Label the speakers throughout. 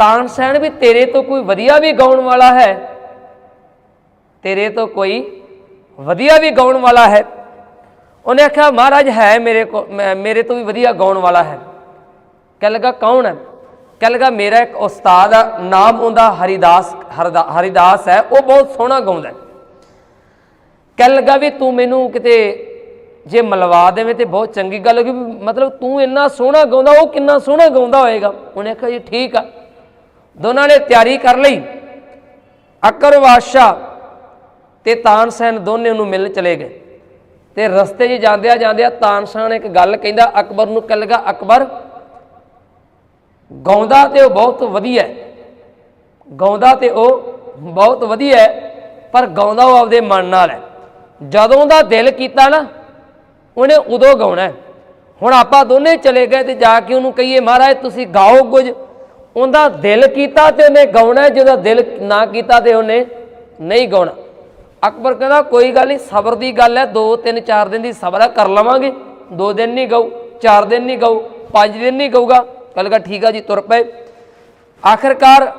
Speaker 1: ਤਾਨਸੈਨ ਵੀ ਤੇਰੇ ਤੋਂ ਕੋਈ ਵਧੀਆ ਵੀ ਗਾਉਣ ਵਾਲਾ ਹੈ। ਤੇਰੇ ਤੋਂ ਕੋਈ ਵਧੀਆ ਵੀ ਗਾਉਣ ਵਾਲਾ ਹੈ। ਉਹਨੇ ਆਖਿਆ, ਮਹਾਰਾਜ, ਹੈ ਮੇਰੇ ਕੋ ਮੇਰੇ ਤੋਂ ਵੀ ਵਧੀਆ ਗਾਉਣ ਵਾਲਾ ਹੈ। ਕਹਿ ਲਗਾ, ਕੌਣ ਹੈ? ਕਹਿ ਲਗਾ, ਮੇਰਾ ਇੱਕ ਉਸਤਾਦ ਆ, ਨਾਮ ਉਹਦਾ ਹਰੀਦਾਸ, ਹਰਦਾ- ਹਰੀਦਾਸ ਹੈ। ਉਹ ਬਹੁਤ ਸੋਹਣਾ ਗਾਉਂਦਾ ਹੈ। ਕਹਿ ਲਗਾ ਵੀ, ਤੂੰ ਮੈਨੂੰ ਕਿਤੇ ਜੇ ਮਲਵਾ ਦੇਵੇਂ ਤੇ ਬਹੁਤ ਚੰਗੀ ਗੱਲ ਹੋਗੀ ਵੀ ਮਤਲਬ ਤੂੰ ਇੰਨਾ ਸੋਹਣਾ ਗਾਉਂਦਾ, ਉਹ ਕਿੰਨਾ ਸੋਹਣਾ ਗਾਉਂਦਾ ਹੋਏਗਾ? ਉਹਨੇ ਆਖਿਆ, ਜੀ, ਠੀਕ ਆ। ਦੋਨਾਂ ਨੇ ਤਿਆਰੀ ਕਰ ਲਈ। ਅਕਰ ਬਾਦਸ਼ਾਹ ਤੇ ਤਾਨਸੈਨ ਦੋਨੇ ਨੂੰ ਮਿਲਣ ਚਲੇ ਗਏ। ਤੇ ਰਸਤੇ 'ਚ ਜਾਂਦਿਆਂ ਜਾਂਦਿਆਂ ਤਾਨਸੈਨ ਨੇ ਇੱਕ ਗੱਲ ਕਹਿੰਦਾ, ਅਕਬਰ ਨੂੰ ਕਹਿ ਲਗਾ, ਅਕਬਰ, ਗਾਉਂਦਾ ਤੇ ਉਹ ਬਹੁਤ ਵਧੀਆ ਹੈ। ਗਾਉਂਦਾ ਤੇ ਉਹ ਬਹੁਤ ਵਧੀਆ ਹੈ, ਪਰ ਗਾਉਂਦਾ ਉਹ ਆਪਦੇ ਮਨ ਨਾਲ ਹੈ। ਜਦੋਂ ਦਾ ਦਿਲ ਕੀਤਾ ਨਾ, ਉਹਨੇ ਉਦੋਂ ਗਾਉਣਾ ਹੁਣ ਆਪਾਂ ਦੋਨੇ ਚਲੇ ਗਏ ਤੇ ਜਾ ਕੇ ਉਹਨੂੰ ਕਹੀਏ, ਮਹਾਰਾਜ, ਤੁਸੀਂ ਗਾਓ ਕੁਝ। ਉਹਦਾ ਦਿਲ ਕੀਤਾ ਤੇ ਉਹਨੇ ਗਾਉਣਾ ਜਿਹਦਾ ਦਿਲ ਨਾ ਕੀਤਾ ਤੇ ਉਹਨੇ ਨਹੀਂ ਗਾਉਣਾ। ਅਕਬਰ ਕਹਿੰਦਾ, ਕੋਈ ਗੱਲ ਨਹੀਂ, ਸਬਰ ਦੀ ਗੱਲ ਹੈ 2 3 4 ਦਿਨ ਦੀ ਸਬਰ ਹੈ, ਕਰ ਲਵਾਂਗੇ। 2 ਦਿਨ ਨਹੀਂ ਗਾਉ 4 ਦਿਨ ਨਹੀਂ ਗਾਉ 5 ਦਿਨ ਨਹੀਂ ਗਾਊਗਾ। ਕੱਲ ਕਹਾ ਠੀਕ ਆ ਜੀ, ਤੁਰ ਪਏ। ਆਖਰਕਾਰ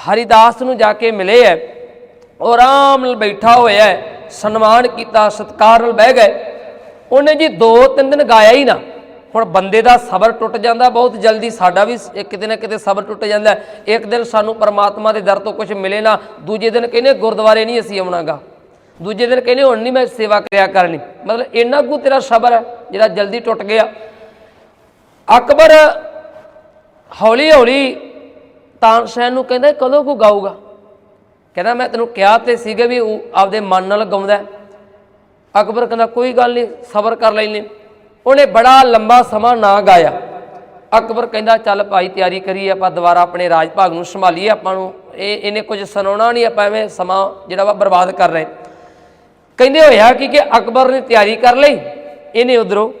Speaker 1: ਹਰੀਦਾਸ ਨੂੰ ਜਾ ਕੇ ਮਿਲੇ ਹੈ, ਉਹ ਆਰਾਮ ਨਾਲ ਬੈਠਾ ਹੋਇਆ ਸਨਮਾਨ ਕੀਤਾ, ਸਤਿਕਾਰ ਨਾਲ ਬਹਿ ਗਏ। ਉਹਨੇ ਜੀ 2-3 ਦਿਨ ਗਾਇਆ ਹੀ ਨਾ। ਹੁਣ ਬੰਦੇ ਦਾ ਸਬਰ ਟੁੱਟ ਜਾਂਦਾ, ਬਹੁਤ ਜਲਦੀ ਸਾਡਾ ਵੀ ਕਿਤੇ ਨਾ ਕਿਤੇ ਸਬਰ ਟੁੱਟ ਜਾਂਦਾ। ਇੱਕ ਦਿਨ ਸਾਨੂੰ ਪਰਮਾਤਮਾ ਦੇ ਦਰ ਤੋਂ ਕੁਝ ਮਿਲੇ ਨਾ, ਦੂਜੇ ਦਿਨ ਕਹਿੰਦੇ ਗੁਰਦੁਆਰੇ ਨਹੀਂ ਅਸੀਂ ਆਉਣਾਗਾ। ਦੂਜੇ ਦਿਨ ਕਹਿੰਦੇ ਹੁਣ ਨਹੀਂ ਮੈਂ ਸੇਵਾ ਕਰਿਆ ਕਰਨੀ। ਮਤਲਬ ਇੰਨਾ ਕੁ ਤੇਰਾ ਸਬਰ ਹੈ, ਜਿਹੜਾ ਜਲਦੀ ਟੁੱਟ ਗਿਆ। ਅਕਬਰ ਹੌਲੀ ਹੌਲੀ ਤਾਨਸੈਨ ਨੂੰ ਕਹਿੰਦਾ, ਕਦੋਂ ਕੋ ਗਾਊਗਾ? ਕਹਿੰਦਾ, ਮੈਂ ਤੈਨੂੰ ਕਿਹਾ ਤੇ ਸੀਗੇ ਵੀ ਉਹ ਆਪਦੇ ਮਨ ਨਾਲ ਗਾਉਂਦਾ ਅਕਬਰ ਕਹਿੰਦਾ, ਕੋਈ ਗੱਲ ਨਹੀਂ, ਸਬਰ ਕਰ ਲੈਨੇ ਉਹਨੇ ਬੜਾ ਲੰਬਾ ਸਮਾਂ ਨਾ ਗਾਇਆ। ਅਕਬਰ ਕਹਿੰਦਾ, ਚੱਲ ਭਾਈ, ਤਿਆਰੀ ਕਰੀਏ, ਆਪਾਂ ਦੁਬਾਰਾ ਆਪਣੇ ਰਾਜ ਭਾਗ ਨੂੰ ਸੰਭਾਲੀਏ ਆਪਾਂ ਨੂੰ। ਇਹ, ਇਹਨੇ ਕੁਝ ਸੁਣਾਉਣਾ ਨਹੀਂ, ਆਪਾਂ ਐਵੇਂ ਸਮਾਂ ਜਿਹੜਾ ਵਾ ਬਰਬਾਦ ਕਰ ਰਹੇ। ਕਹਿੰਦੇ ਹੋਇਆ ਕਿ ਕਿ ਅਕਬਰ ਨੇ ਤਿਆਰੀ ਕਰ ਲਈ, ਇਹਨੇ ਉਧਰੋਂ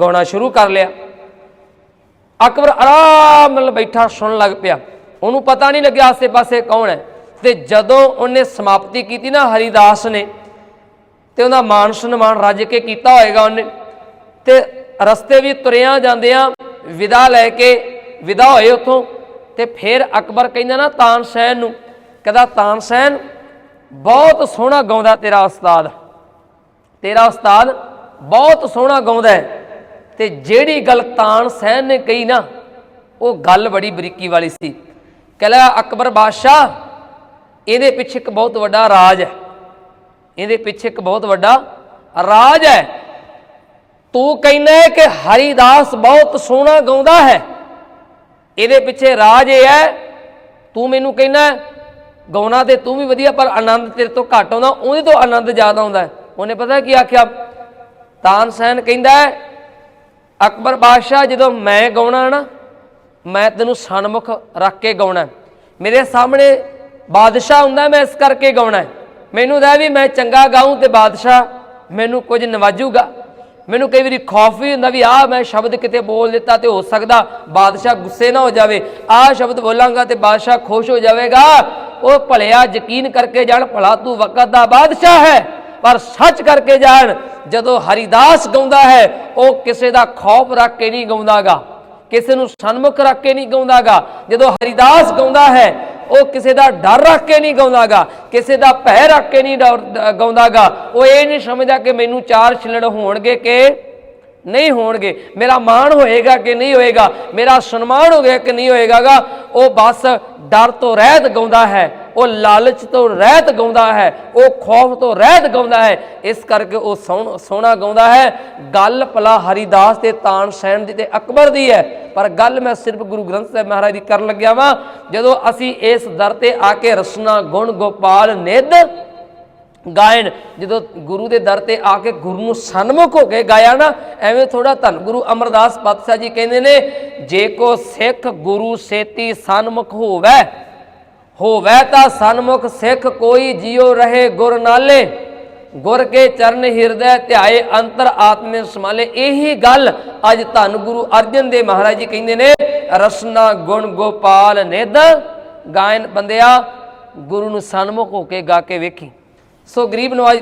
Speaker 1: ਗਾਉਣਾ ਸ਼ੁਰੂ ਕਰ ਲਿਆ। ਅਕਬਰ ਆਰਾਮ ਨਾਲ ਬੈਠਾ, ਸੁਣਨ ਲੱਗ ਪਿਆ। ਉਹਨੂੰ ਪਤਾ ਨਹੀਂ ਲੱਗਿਆ ਆਸੇ-ਪਾਸੇ ਕੌਣ ਹੈ। ਤੇ ਜਦੋਂ ਉਹਨੇ ਸਮਾਪਤੀ ਕੀਤੀ ਨਾ ਹਰੀਦਾਸ ਨੇ, ਤੇ ਉਹਦਾ ਮਾਨ ਸਨਮਾਨ ਰੱਜ ਕੇ ਕੀਤਾ ਹੋਏਗਾ ਉਹਨੇ। ਤੇ ਰਸਤੇ ਵੀ ਤੁਰਿਆਂ ਜਾਂਦਿਆਂ ਵਿਦਾ ਲੈ ਕੇ ਵਿਦਾ ਹੋਏ ਉਥੋਂ ਤੇ ਫਿਰ ਅਕਬਰ ਕਹਿੰਦਾ ਨਾ ਤਾਨਸੈਨ ਨੂੰ। ਕਹਿੰਦਾ ਤਾਨਸੈਨ ਬਹੁਤ ਸੋਹਣਾ ਗਾਉਂਦਾ ਤੇਰਾ ਉਸਤਾਦ। ਤੇਰਾ ਉਸਤਾਦ ਬਹੁਤ ਸੋਹਣਾ ਗਾਉਂਦਾ ਹੈ। ਤੇ ਜਿਹੜੀ ਗੱਲ ਤਾਨਸੈਨ ਨੇ ਕਹੀ ਨਾ, ਉਹ ਗੱਲ ਬੜੀ ਬਰੀਕੀ ਵਾਲੀ ਸੀ। ਕਹਿੰਦਾ ਅਕਬਰ ਬਾਦਸ਼ਾਹ, ਇਹਦੇ ਪਿੱਛੇ ਇੱਕ ਬਹੁਤ ਵੱਡਾ ਰਾਜ ਹੈ। ਇਹਦੇ ਪਿੱਛੇ ਇੱਕ ਬਹੁਤ ਵੱਡਾ ਰਾਜ ਹੈ। ਤੂੰ ਕਹਿੰਦਾ ਕਿ ਹਰੀਦਾਸ ਬਹੁਤ ਸੋਹਣਾ ਗਾਉਂਦਾ ਹੈ। ਇਹਦੇ ਪਿੱਛੇ ਰਾਜ ਇਹ ਹੈ, ਤੂੰ ਮੈਨੂੰ ਕਹਿੰਦਾ ਗਾਉਣਾ ਤੇ ਤੂੰ ਵੀ ਵਧੀਆ, ਪਰ ਆਨੰਦ ਤੇਰੇ ਤੋਂ ਘੱਟ ਆਉਂਦਾ, ਉਹਦੇ ਤੋਂ ਆਨੰਦ ਜ਼ਿਆਦਾ ਆਉਂਦਾ ਉਹਨੇ ਪਤਾ ਕੀ ਆਖਿਆ? ਤਾਨਸੈਨ ਕਹਿੰਦਾ ਅਕਬਰ ਬਾਦਸ਼ਾਹ, ਜਦੋਂ ਮੈਂ ਗਾਉਣਾ ਨਾ, ਮੈਂ ਤੈਨੂੰ ਸਨਮੁਖ ਰੱਖ ਕੇ ਗਾਉਣਾ ਮੇਰੇ ਸਾਹਮਣੇ ਬਾਦਸ਼ਾਹ ਹੁੰਦਾ ਮੈਂ ਇਸ ਕਰਕੇ ਗਾਉਣਾ ਮੈਨੂੰ ਦਾ ਵੀ ਮੈਂ ਚੰਗਾ ਗਾਉਂ ਤੇ ਬਾਦਸ਼ਾਹ ਮੈਨੂੰ ਕੁਝ ਨਵਾਜੂਗਾ। ਮੈਨੂੰ ਕਈ ਵਾਰੀ ਖੌਫ ਵੀ ਹੁੰਦਾ ਵੀ ਆਹ ਮੈਂ ਸ਼ਬਦ ਕਿਤੇ ਬੋਲ ਦਿੱਤਾ ਤੇ ਹੋ ਸਕਦਾ ਬਾਦਸ਼ਾਹ ਗੁੱਸੇ ਨਾ ਹੋ ਜਾਵੇ। ਆਹ ਸ਼ਬਦ ਬੋਲਾਂਗਾ ਤੇ ਬਾਦਸ਼ਾਹ ਖੁਸ਼ ਹੋ ਜਾਵੇਗਾ। ਉਹ ਭਲਿਆ ਯਕੀਨ ਕਰਕੇ ਜਾਣ, ਭਲਾ ਤੂੰ ਵਕਤ ਦਾ ਬਾਦਸ਼ਾਹ ਹੈ। ਪਰ ਸੱਚ ਕਰਕੇ ਜਾਣ, ਜਦੋਂ ਹਰੀਦਾਸ ਗਾਉਂਦਾ ਹੈ, ਉਹ ਕਿਸੇ ਦਾ ਖੌਫ ਰੱਖ ਕੇ ਨਹੀਂ ਗਾਉਂਦਾਗਾ। ਕਿਸੇ ਨੂੰ ਸਨਮੁਖ ਰੱਖ ਕੇ ਨਹੀਂ ਗਾਉਂਦਾਗਾ। ਜਦੋਂ ਹਰੀਦਾਸ ਗਾਉਂਦਾ ਹੈ ਉਹ ਕਿਸੇ ਦਾ ਡਰ ਰੱਖ ਕੇ ਨਹੀਂ ਗਾਉਂਦਾਗਾ, ਕਿਸੇ ਦਾ ਭੈ ਰੱਖ ਕੇ ਨਹੀਂ ਡਰ- ਗਾਉਂਦਾਗਾ, ਉਹ ਇਹ ਨਹੀਂ ਸਮਝਦਾ ਕਿ ਮੈਨੂੰ ਚਾਰ ਛਿਲੜ ਹੋਣਗੇ ਕਿ ਨਹੀਂ ਹੋਣਗੇ, ਮੇਰਾ ਮਾਣ ਹੋਏਗਾ ਕਿ ਨਹੀਂ ਹੋਏਗਾ, ਮੇਰਾ ਸਨਮਾਨ ਹੋਏਗਾ ਕਿ ਨਹੀਂ ਹੋਏਗਾਗਾ, ਉਹ ਬਸ ਡਰ ਤੋਂ ਰਹਿਤ ਗਾਉਂਦਾ ਹੈ, ਉਹ ਲਾਲਚ ਤੋਂ ਰਹਿਤ ਗਾਉਂਦਾ ਹੈ, ਉਹ ਖੌਫ ਤੋਂ ਰਹਿਤ ਗਾਉਂਦਾ ਹੈ, ਇਸ ਕਰਕੇ ਉਹ ਸੋਹਣ- ਸੋਹਣਾ ਗਾਉਂਦਾ ਹੈ, ਗੱਲ ਭਲਾ ਹਰੀਦਾਸ ਤੇ ਤਾਨਸੈਨ ਦੀ ਤੇ ਅਕਬਰ ਦੀ ਹੈ। ਪਰ ਗੱਲ ਮੈਂ ਸਿਰਫ ਗੁਰੂ ਗ੍ਰੰਥ ਸਾਹਿਬ ਮਹਾਰਾਜ ਦੀ ਕਰਨ ਲੱਗਿਆ ਵਾਂ। ਜਦੋਂ ਅਸੀਂ ਇਸ ਦਰ ਤੇ ਆ ਕੇ ਰਸਨਾ, ਗੁਣ, ਗੋਪਾਲ, ਨਿਧ ਗਾਇਨ ਜਦੋਂ ਗੁਰੂ ਦੇ ਦਰ ਤੇ ਆ ਕੇ ਗੁਰੂ ਨੂੰ ਸਨਮੁਖ ਹੋ ਕੇ ਗਾਇਆ ਨਾ, ਐਵੇਂ ਥੋੜਾ ਧੰਨ ਗੁਰੂ ਅਮਰਦਾਸ ਪਾਤਸ਼ਾਹ ਜੀ ਕਹਿੰਦੇ ਨੇ, ਜੇ ਕੋ ਸਿੱਖ ਗੁਰੂ ਸੇਤੀ ਸਨਮੁਖ ਹੋਵੇ ਹੋਵੇ ਤਾਂ ਸਨਮੁਖ ਸਿੱਖ ਕੋਈ ਜਿਉ ਰਹੇ ਗੁਰ ਨਾਲੇ। ਗੁਰ ਕੇ ਚਰਨ ਹਿਰਦੈ ਧਿਆਏ ਅੰਤਰ ਆਤਮੇ ਸਮਾਲੇ ਇਹੀ ਗੱਲ ਅੱਜ ਧੰਨ ਗੁਰੂ ਅਰਜਨ ਦੇਵ ਮਹਾਰਾਜ ਜੀ ਕਹਿੰਦੇ ਨੇ, ਰਸਨਾ ਗੁਣ ਗੋਪਾਲ ਨਿਧ। ਗਾਇਨ ਬੰਦਿਆ, ਗੁਰੂ ਨੂੰ ਸਨਮੁਖ ਹੋ ਕੇ ਗਾ ਕੇ ਵੇਖੀ। ਸੋ ਗਰੀਬ ਨਵਾਜ